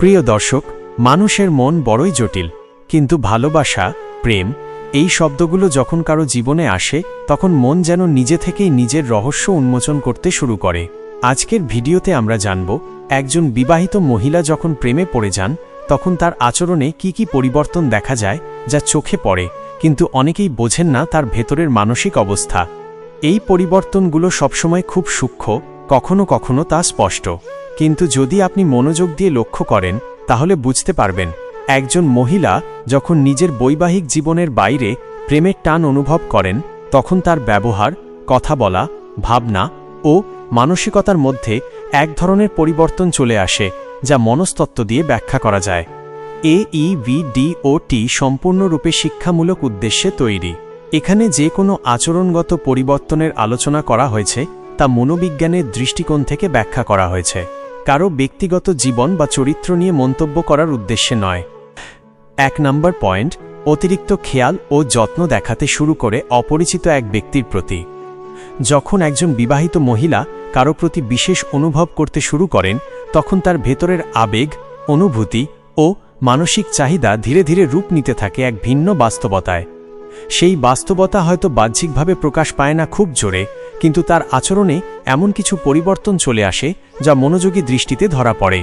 প্রিয় দর্শক, মানুষের মন বড়ই জটিল, কিন্তু ভালোবাসা, প্রেম, এই শব্দগুলো যখন কারও জীবনে আসে, তখন মন যেন নিজে থেকেই নিজের রহস্য উন্মোচন করতে শুরু করে। আজকের ভিডিওতে আমরা জানব, একজন বিবাহিত মহিলা যখন প্রেমে পড়ে যান, তখন তার আচরণে কি কি পরিবর্তন দেখা যায়, যা চোখে পড়ে, কিন্তু অনেকেই বোঝেন না তার ভেতরের মানসিক অবস্থা। এই পরিবর্তনগুলো সবসময় খুব সূক্ষ্ম, কখনো কখনো তা স্পষ্ট। কিন্তু যদি আপনি মনোযোগ দিয়ে লক্ষ্য করেন, তাহলে বুঝতে পারবেন, একজন মহিলা যখন নিজের বৈবাহিক জীবনের বাইরে প্রেমের টান অনুভব করেন, তখন তার ব্যবহার, কথা বলা, ভাবনা ও মানসিকতার মধ্যে এক ধরনের পরিবর্তন চলে আসে, যা মনস্তত্ত্ব দিয়ে ব্যাখ্যা করা যায়। এ ই ভি ডি ও টি সম্পূর্ণরূপে শিক্ষামূলক উদ্দেশ্যে তৈরি। এখানে যে কোনো আচরণগত পরিবর্তনের আলোচনা করা হয়েছে, তা মনোবিজ্ঞানের দৃষ্টিকোণ থেকে ব্যাখ্যা করা হয়েছে। কারও ব্যক্তিগত জীবন বা চরিত্র নিয়ে মন্তব্য করার উদ্দেশ্যে নয়। এক নম্বর পয়েন্ট, অতিরিক্ত খেয়াল ও যত্ন দেখাতে শুরু করে অপরিচিত এক ব্যক্তির প্রতি। যখন একজন বিবাহিত মহিলা কারও প্রতি বিশেষ অনুভব করতে শুরু করেন, তখন তার ভেতরের আবেগ, অনুভূতি ও মানসিক চাহিদা ধীরে ধীরে রূপ নিতে থাকে এক ভিন্ন বাস্তবতায়। সেই বাস্তবতা হয়তো বাহ্যিকভাবে প্রকাশ পায় না খুব জোরে, কিন্তু তার আচরণে এমন কিছু পরিবর্তন চলে আসে যা মনোযোগী দৃষ্টিতে ধরা পড়ে।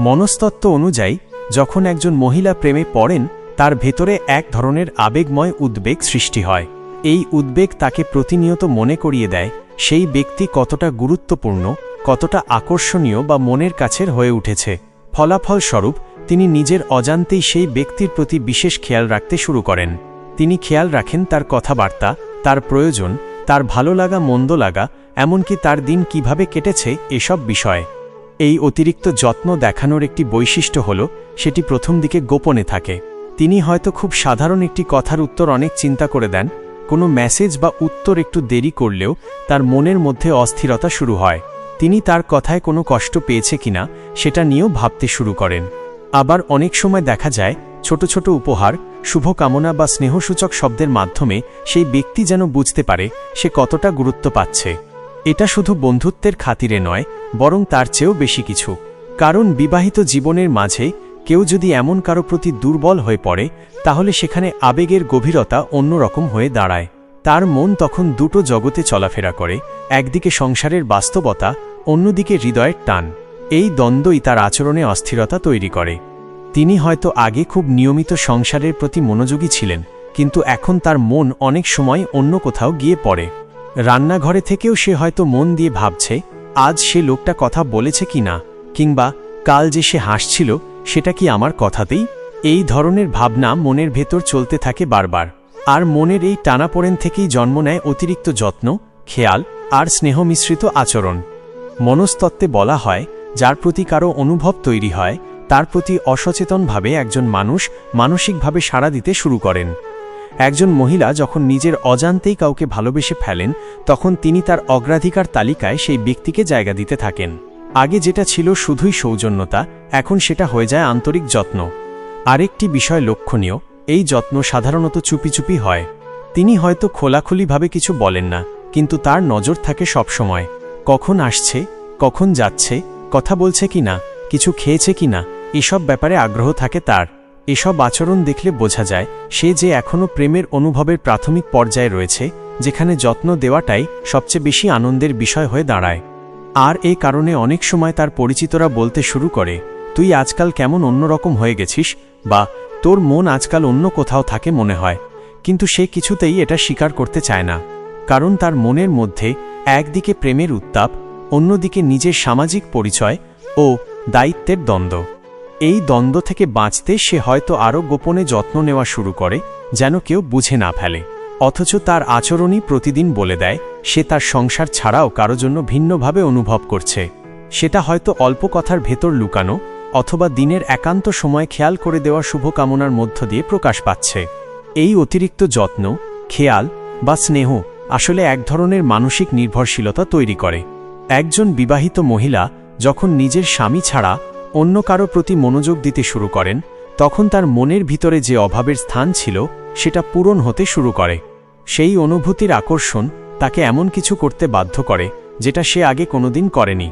মনস্তত্ত্ব অনুযায়ী, যখন একজন মহিলা প্রেমে পড়েন, তার ভেতরে এক ধরনের আবেগময় উদ্বেগ সৃষ্টি হয়। এই উদ্বেগ তাকে প্রতিনিয়ত মনে করিয়ে দেয়, সেই ব্যক্তি কতটা গুরুত্বপূর্ণ, কতটা আকর্ষণীয় বা মনের কাছের হয়ে উঠেছে। ফলাফলস্বরূপ, তিনি নিজের অজান্তেই সেই ব্যক্তির প্রতি বিশেষ খেয়াল রাখতে শুরু করেন। তিনি খেয়াল রাখেন তার কথাবার্তা, তার প্রয়োজন, তার ভালো লাগা, মন্দ লাগা, এমনকি তার দিন কীভাবে কেটেছে এসব বিষয়ে। এই অতিরিক্ত যত্ন দেখানোর একটি বৈশিষ্ট্য হল, সেটি প্রথম দিকে গোপনে থাকে। তিনি হয়তো খুব সাধারণ একটি কথার উত্তর অনেক চিন্তা করে দেন, কোনো মেসেজ বা উত্তর একটু দেরি করলেও তার মনের মধ্যে অস্থিরতা শুরু হয়। তিনি তার কথায় কোনো কষ্ট পেয়েছে কিনা, সেটা নিয়েও ভাবতে শুরু করেন। আবার অনেক সময় দেখা যায়, ছোট ছোট উপহার শুভকামনা বা স্নেহসূচক শব্দের মাধ্যমে সেই ব্যক্তি যেন বুঝতে পারে সে কতটা গুরুত্ব পাচ্ছে। এটা শুধু বন্ধুত্বের খাতিরে নয়, বরং তার চেয়েও বেশি কিছু। কারণ বিবাহিত জীবনের মাঝে কেউ যদি এমন কারও প্রতি দুর্বল হয়ে পড়ে, তাহলে সেখানে আবেগের গভীরতা অন্যরকম হয়ে দাঁড়ায়। তার মন তখন দুটো জগতে চলাফেরা করে, একদিকে সংসারের বাস্তবতা, অন্যদিকে হৃদয়ের টান। এই দ্বন্দ্বই তার আচরণে অস্থিরতা তৈরি করে। তিনি হয়তো আগে খুব নিয়মিত সংসারের প্রতি মনোযোগী ছিলেন, কিন্তু এখন তার মন অনেক সময় অন্য কোথাও গিয়ে পড়ে। রান্নাঘরে থেকেও সে হয়তো মন দিয়ে ভাবছে, আজ সে লোকটা কথা বলেছে কি না, কিংবা কাল যে সে হাসছিল, সেটা কি আমার কথাতেই? এই ধরনের ভাবনা মনের ভেতর চলতে থাকে বারবার। আর মনের এই টানাপোড়েন থেকেই জন্ম নেয় অতিরিক্ত যত্ন, খেয়াল, আর স্নেহ মিশ্রিত আচরণ। মনস্তত্ত্বে বলা হয়, যার প্রতি কারও অনুভব তৈরি হয় তার প্রতি অসচেতনভাবে একজন মানুষ মানসিকভাবে সাড়া দিতে শুরু করেন। একজন মহিলা যখন নিজের অজান্তেই কাউকে ভালোবেসে ফেলেন, তখন তিনি তার অগ্রাধিকার তালিকায় সেই ব্যক্তিকে জায়গা দিতে থাকেন। আগে যেটা ছিল শুধুই সৌজন্যতা, এখন সেটা হয়ে যায় আন্তরিক যত্ন। আরেকটি বিষয় লক্ষণীয়, এই যত্ন সাধারণত চুপি চুপি হয়। তিনি হয়তো খোলাখুলিভাবে কিছু বলেন না, কিন্তু তার নজর থাকে সবসময়। কখন আসছে, কখন যাচ্ছে, কথা বলছে কি না কিছু খেয়েছে কি না, এসব ব্যাপারে আগ্রহ থাকে তার। এসব আচরণ দেখলে বোঝা যায়, সে যে এখনও প্রেমের অনুভবের প্রাথমিক পর্যায়ে রয়েছে, যেখানে যত্ন দেওয়াটাই সবচেয়ে বেশি আনন্দের বিষয় হয়ে দাঁড়ায়। আর এ কারণে অনেক সময় তার পরিচিতরা বলতে শুরু করে, তুই আজকাল কেমন অন্যরকম হয়ে গেছিস? বা, তোর মন আজকাল অন্য কোথাও থাকে মনে হয়। কিন্তু সে কিছুতেই এটা স্বীকার করতে চায় না। কারণ তার মনের মধ্যে একদিকে প্রেমের উত্তাপ, অন্যদিকে নিজের সামাজিক পরিচয় ও দায়িত্বের দ্বন্দ্ব। এই দ্বন্দ্ব থেকে বাঁচতে সে হয়তো আরও গোপনে যত্ন নেওয়া শুরু করে, যেন কেউ বুঝে না ফেলে। অথচ তার আচরণই প্রতিদিন বলে দেয়, সে তার সংসার ছাড়াও কারও জন্য ভিন্নভাবে অনুভব করছে। সেটা হয়তো অল্প কথার ভেতর লুকানো, অথবা দিনের একান্ত সময় খেয়াল করে দেওয়া শুভকামনার মধ্য দিয়ে প্রকাশ পাচ্ছে। এই অতিরিক্ত যত্ন, খেয়াল, বা স্নেহ আসলে এক ধরনের মানসিক নির্ভরশীলতা তৈরি করে। একজন বিবাহিত মহিলা যখন নিজের স্বামী ছাড়া অন্য কারও প্রতি মনোযোগ দিতে শুরু করেন, তখন তার মনের ভিতরে যে অভাবের স্থান ছিল, সেটা পূরণ হতে শুরু করে। সেই অনুভূতির আকর্ষণ তাকে এমন কিছু করতে বাধ্য করে, যেটা সে আগে কোনোদিন করেনি।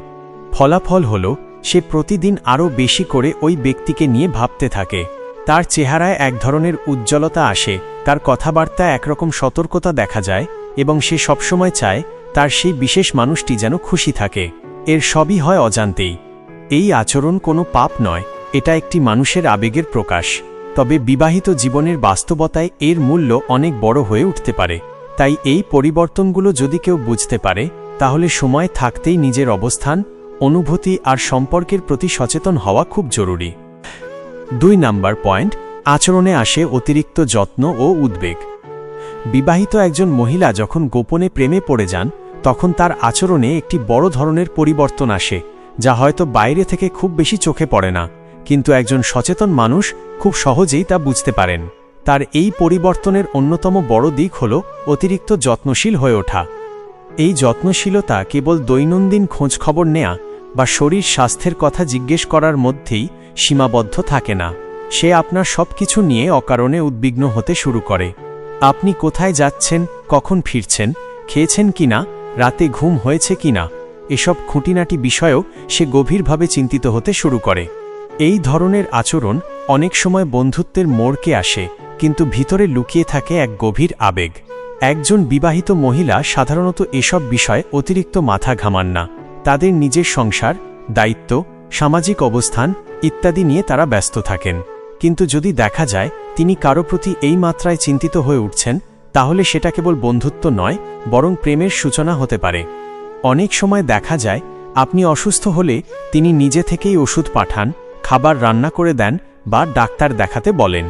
ফলাফল হল, সে প্রতিদিন আরও বেশি করে ওই ব্যক্তিকে নিয়ে ভাবতে থাকে। তার চেহারায় এক ধরনের উজ্জ্বলতা আসে, তার কথাবার্তা একরকম সতর্কতা দেখা যায়, এবং সে সবসময় চায় তার সেই বিশেষ মানুষটি যেন খুশি থাকে। এর সবই হয় অজান্তেই। এই আচরণ কোনো পাপ নয়, এটা একটি মানুষের আবেগের প্রকাশ। তবে বিবাহিত জীবনের বাস্তবতায় এর মূল্য অনেক বড় হয়ে উঠতে পারে। তাই এই পরিবর্তনগুলো যদি কেউ বুঝতে পারে, তাহলে সময় থাকতেই নিজের অবস্থান, অনুভূতি আর সম্পর্কের প্রতি সচেতন হওয়া খুব জরুরি। দুই নাম্বার পয়েন্ট, আচরণে আসে অতিরিক্ত যত্ন ও উদ্বেগ। বিবাহিত একজন মহিলা যখন গোপনে প্রেমে পড়ে যান তখন তার আচরণে একটি বড় ধরনের পরিবর্তন আসে, যা হয়তো বাইরে থেকে খুব বেশি চোখে পড়ে না, কিন্তু একজন সচেতন মানুষ খুব সহজেই তা বুঝতে পারেন। তার এই পরিবর্তনের অন্যতম বড় দিক হল অতিরিক্ত যত্নশীল হয়ে ওঠা। এই যত্নশীলতা কেবল দৈনন্দিন খোঁজখবর নেয়া বা শরীর স্বাস্থ্যের কথা জিজ্ঞেস করার মধ্যেই সীমাবদ্ধ থাকে না। সে আপনার সব কিছু নিয়ে অকারণে উদ্বিগ্ন হতে শুরু করে। আপনি কোথায় যাচ্ছেন, কখন ফিরছেন, খেয়েছেন কিনা রাতে ঘুম হয়েছে কিনা এসব খুঁটিনাটি বিষয়েও সে গভীরভাবে চিন্তিত হতে শুরু করে। এই ধরনের আচরণ অনেক সময় বন্ধুত্বের মোড়কে আসে, কিন্তু ভিতরে লুকিয়ে থাকে এক গভীর আবেগ। একজন বিবাহিত মহিলা সাধারণত এসব বিষয়ে অতিরিক্ত মাথা ঘামান না। তাদের নিজের সংসার, দায়িত্ব, সামাজিক অবস্থান ইত্যাদি নিয়ে তারা ব্যস্ত থাকেন। কিন্তু যদি দেখা যায়, তিনি কারও প্রতি এই মাত্রায় চিন্তিত হয়ে উঠছেন তাহলে সেটা কেবল বন্ধুত্ব নয়, বরং প্রেমের সূচনা হতে পারে। অনেক সময় দেখা যায়, আপনি অসুস্থ হলে তিনি নিজে থেকেই ওষুধ পাঠান, খাবার রান্না করে দেন বা ডাক্তার দেখাতে বলেন।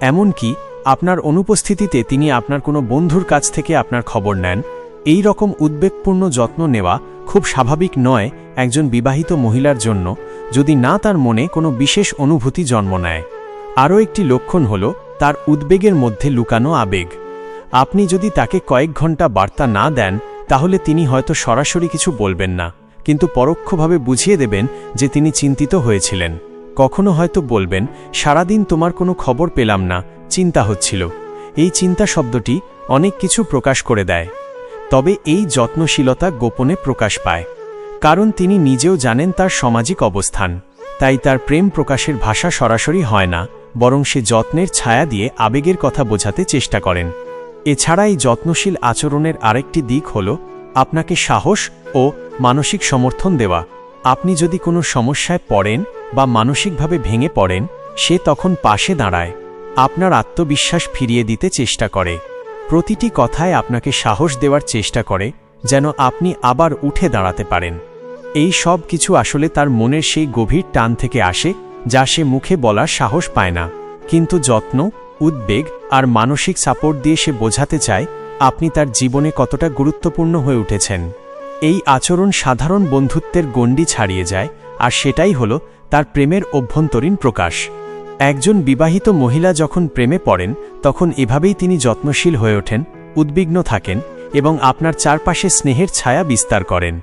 এমনকি আপনার অনুপস্থিতিতে তিনি আপনার কোনো বন্ধুর কাছ থেকে আপনার খবর নেন। এই রকম উদ্বেগপূর্ণ যত্ন নেওয়া খুব স্বাভাবিক নয় একজন বিবাহিত মহিলার জন্য, যদি না তার মনে কোনো বিশেষ অনুভূতি জন্ম নেয়। আরও একটি লক্ষণ হল তার উদ্বেগের মধ্যে লুকানো আবেগ। আপনি যদি তাকে কয়েক ঘণ্টা বার্তা না দেন, তাহলে তিনি হয়তো সরাসরি কিছু বলবেন না। কিন্তু পরোক্ষভাবে বুঝিয়ে দেবেন যে তিনি চিন্তিত হয়েছিলেন। কখনো হয়তো বলবেন, সারাদিন তোমার কোনো খবর পেলাম না, চিন্তা হচ্ছিল। এই চিন্তা শব্দটি অনেক কিছু প্রকাশ করে দেয়। তবে এই যত্নশীলতা গোপনে প্রকাশ পায়। কারণ তিনি নিজেও জানেন তার সামাজিক অবস্থান। তাই তার প্রেম প্রকাশের ভাষা সরাসরি হয় না, বরং সে যত্নের ছায়া দিয়ে আবেগের কথা বোঝাতে চেষ্টা করেন। এছাড়া এই যত্নশীল আচরণের আরেকটি দিক হল আপনাকে সাহস ও মানসিক সমর্থন দেওয়া। আপনি যদি কোনো সমস্যায় পড়েন বা মানসিকভাবে ভেঙে পড়েন, সে তখন পাশে দাঁড়ায়। আপনার আত্মবিশ্বাস ফিরিয়ে দিতে চেষ্টা করে। প্রতিটি কথায় আপনাকে সাহস দেওয়ার চেষ্টা করে, যেন আপনি আবার উঠে দাঁড়াতে পারেন। এই সব কিছু আসলে তার মনের সেই গভীর টান থেকে আসে, যা সে মুখে বলার সাহস পায় না। কিন্তু যত্ন উদ্বেগ আর মানসিক সাপোর্ট দিয়ে সে বোঝাতে চায় আপনি তার জীবনে কতটা গুরুত্বপূর্ণ হয়ে উঠেছেন। এই আচরণ সাধারণ বন্ধুত্বের গণ্ডি ছাড়িয়ে যায় আর সেটাই হল তার প্রেমের অভ্যন্তরীণ প্রকাশ। একজন বিবাহিত মহিলা যখন প্রেমে পড়েন, তখন এভাবেই তিনি যত্নশীল হয়ে ওঠেন, উদ্বিগ্ন থাকেন এবং আপনার চারপাশে স্নেহের ছায়া বিস্তার করেন।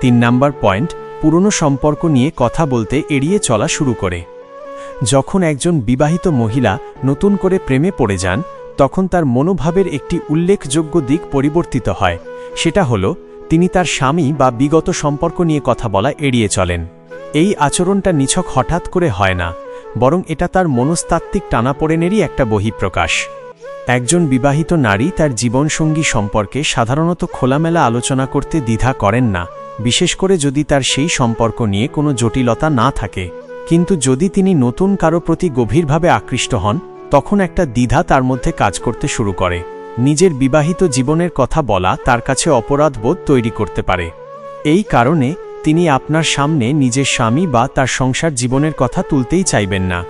তিন নাম্বার পয়েন্ট, পুরনো সম্পর্ক নিয়ে কথা বলতে এড়িয়ে চলা শুরু করে। যখন একজন বিবাহিত মহিলা নতুন করে প্রেমে পড়ে যান, তখন তার মনোভাবের একটি উল্লেখযোগ্য দিক পরিবর্তিত হয়। সেটা হল, তিনি তার স্বামী বা বিগত সম্পর্ক নিয়ে কথা বলা এড়িয়ে চলেন। এই আচরণটা নিছক হঠাৎ করে হয় না, বরং এটা তার মনস্তাত্ত্বিক টানাপোড়েনেরই একটা বহিঃপ্রকাশ। একজন বিবাহিত নারী তার জীবনসঙ্গী সম্পর্কে সাধারণত খোলামেলা আলোচনা করতে দ্বিধা করেন না, বিশেষ করে যদি তার সেই সম্পর্ক নিয়ে কোনো জটিলতা না থাকে। কিন্তু যদি তিনি নতুন কারও প্রতি গভীরভাবে আকৃষ্ট হন, তখন একটা দ্বিধা তার মধ্যে কাজ করতে শুরু করে। নিজের বিবাহিত জীবনের কথা বলা তার কাছে অপরাধবোধ তৈরি করতে পারে। এই কারণে তিনি আপনার সামনে নিজের স্বামী বা তার সংসার জীবনের কথা তুলতেই চাইবেন না।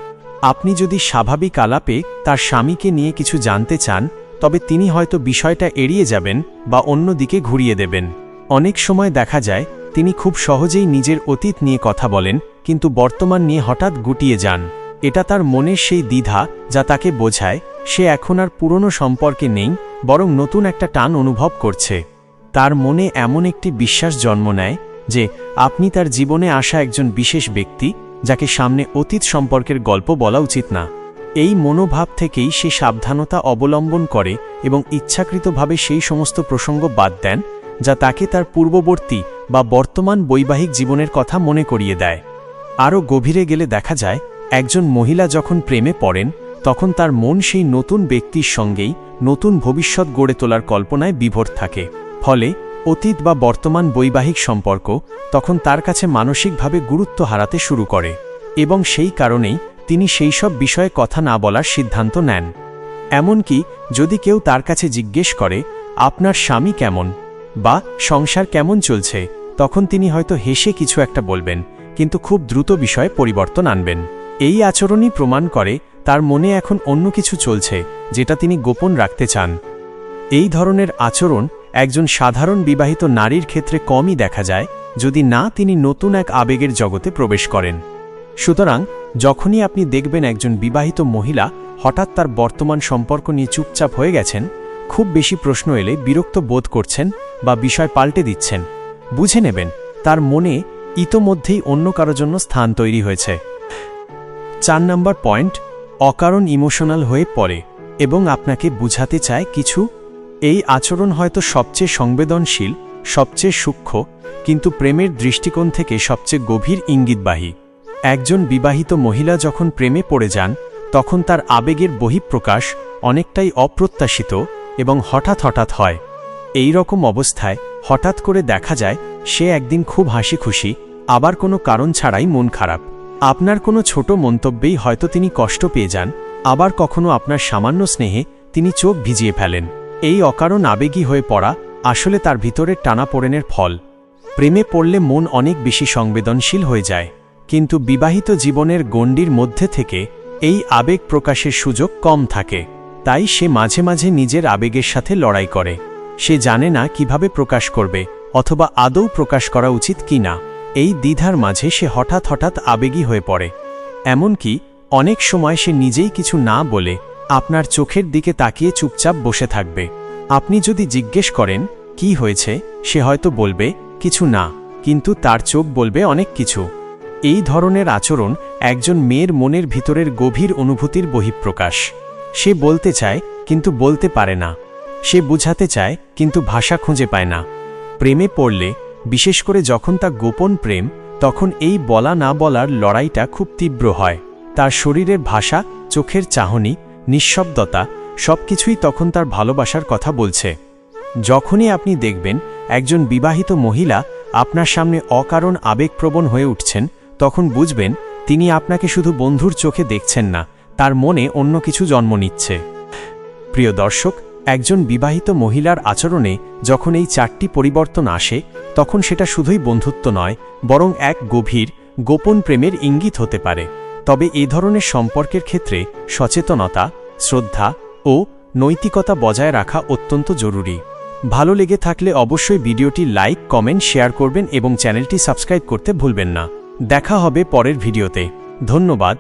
আপনি যদি স্বাভাবিক আলাপে তার স্বামীকে নিয়ে কিছু জানতে চান, তবে তিনি হয়তো বিষয়টা এড়িয়ে যাবেন বা অন্য দিকে ঘুরিয়ে দেবেন। অনেক সময় দেখা যায় তিনি খুব সহজেই নিজের অতীত নিয়ে কথা বলেন, কিন্তু বর্তমান নিয়ে হঠাৎ গুটিয়ে যান। এটা তার মনের সেই দ্বিধা যা তাকে বোঝায়, সে এখন আর পুরনো সম্পর্কে নেই, বরং নতুন একটা টান অনুভব করছে। তার মনে এমন একটি বিশ্বাস জন্ম নেয় যে, আপনি তার জীবনে আসা একজন বিশেষ ব্যক্তি, যাকে সামনে অতীত সম্পর্কের গল্প বলা উচিত না। এই মনোভাব থেকেই সে সাবধানতা অবলম্বন করে এবং ইচ্ছাকৃতভাবে সেই সমস্ত প্রসঙ্গ বাদ দেন যা তাকে তার পূর্ববর্তী বা বর্তমান বৈবাহিক জীবনের কথা মনে করিয়ে দেয়। আরও গভীরে গেলে দেখা যায়, একজন মহিলা যখন প্রেমে পড়েন, তখন তার মন সেই নতুন ব্যক্তির সঙ্গেই নতুন ভবিষ্যৎ গড়ে তোলার কল্পনায় বিভোর থাকে। ফলে, অতীত বা বর্তমান বৈবাহিক সম্পর্ক তখন তার কাছে মানসিকভাবে গুরুত্ব হারাতে শুরু করে এবং সেই কারণেই তিনি সেই সব বিষয়ে কথা না বলার সিদ্ধান্ত নেন। এমনকি, যদি কেউ তার কাছে জিজ্ঞেস করে, আপনার স্বামী কেমন? বা সংসার কেমন চলছে, তখন তিনি হয়তো হেসে কিছু একটা বলবেন, কিন্তু খুব দ্রুত বিষয়ে পরিবর্তন আনবেন। এই আচরণই প্রমাণ করে তার মনে এখন অন্য কিছু চলছে, যেটা তিনি গোপন রাখতে চান। এই ধরনের আচরণ একজন সাধারণ বিবাহিত নারীর ক্ষেত্রে কমই দেখা যায়, যদি না তিনি নতুন এক আবেগের জগতে প্রবেশ করেন। সুতরাং, যখনই আপনি দেখবেন একজন বিবাহিত মহিলা হঠাৎ তার বর্তমান সম্পর্ক নিয়ে চুপচাপ হয়ে গেছেন, খুব বেশি প্রশ্ন এলে বিরক্ত বোধ করছেন বা বিষয় পাল্টে দিচ্ছেন। বুঝে নেবেন, তার মনে ইতোমধ্যেই অন্য কারও জন্য স্থান তৈরি হয়েছে। চার নম্বর পয়েন্ট, অকারণ ইমোশনাল হয়ে পড়ে এবং আপনাকে বুঝাতে চায় কিছু। এই আচরণ হয়তো সবচেয়ে সংবেদনশীল, সবচেয়ে সূক্ষ্ম, কিন্তু প্রেমের দৃষ্টিকোণ থেকে সবচেয়ে গভীর ইঙ্গিতবাহী। একজন বিবাহিত মহিলা যখন প্রেমে পড়ে যান, তখন তার আবেগের বহিঃপ্রকাশ অনেকটাই অপ্রত্যাশিত এবং হঠাৎ হঠাৎ হয়। এই রকম অবস্থায় হঠাৎ করে দেখা যায়, সে একদিন খুব হাসি খুশি, আবার কোনো কারণ ছাড়াই মন খারাপ। আপনার কোনো ছোট মন্তব্যেই হয়তো তিনি কষ্ট পেয়ে যান, আবার কখনো আপনার সামান্য স্নেহে তিনি চোখ ভিজিয়ে ফেলেন। এই অকারণ আবেগী হয়ে পড়া আসলে তার ভিতরের টানাপোড়েনের ফল। প্রেমে পড়লে মন অনেক বেশি সংবেদনশীল হয়ে যায়। কিন্তু বিবাহিত জীবনের গণ্ডির মধ্যে থেকে এই আবেগ প্রকাশের সুযোগ কম থাকে। তাই সে মাঝে মাঝে নিজের আবেগের সাথে লড়াই করে। সে জানে না কীভাবে প্রকাশ করবে, অথবা আদৌ প্রকাশ করা উচিত কি না। এই দ্বিধার মাঝে সে হঠাৎ হঠাৎ আবেগী হয়ে পড়ে। এমনকি অনেক সময় সে নিজেই কিছু না বলে আপনার চোখের দিকে তাকিয়ে চুপচাপ বসে থাকবে। আপনি যদি জিজ্ঞেস করেন, কি হয়েছে? সে হয়তো বলবে, কিছু না। কিন্তু তার চোখ বলবে অনেক কিছু। এই ধরনের আচরণ একজন মেয়ের মনের ভিতরের গভীর অনুভূতির বহিঃপ্রকাশ। সে বলতে চায়, কিন্তু বলতে পারে না। সে বুঝাতে চায়, কিন্তু ভাষা খুঁজে পায় না। প্রেমে পড়লে, বিশেষ করে যখন তা গোপন প্রেম, তখন এই বলা না বলার লড়াইটা খুব তীব্র হয়। তার শরীরের ভাষা, চোখের চাহনি, নিঃশব্দতা, সবকিছুই তখন তার ভালোবাসার কথা বলছে। যখনই আপনি দেখবেন, একজন বিবাহিত মহিলা আপনার সামনে অকারণ আবেগপ্রবণ হয়ে উঠছেন, তখন বুঝবেন, তিনি আপনাকে শুধু বন্ধুর চোখে দেখছেন না, তার মনে অন্য কিছু জন্ম নিচ্ছে। প্রিয় দর্শক একজন বিবাহিত মহিলার আচরণে যখন এই চারটি পরিবর্তন আসে, তখন সেটা শুধুই বন্ধুত্ব নয়, বরং এক গভীর, গোপন প্রেমের ইঙ্গিত হতে পারে। তবে এ ধরনের সম্পর্কের ক্ষেত্রে সচেতনতা, শ্রদ্ধা ও নৈতিকতা বজায় রাখা অত্যন্ত জরুরি। ভালো লেগে থাকলে অবশ্যই ভিডিওটি লাইক, কমেন্ট, শেয়ার করবেন এবং চ্যানেলটি সাবস্ক্রাইব করতে ভুলবেন না। দেখা হবে পরের ভিডিওতে। ধন্যবাদ।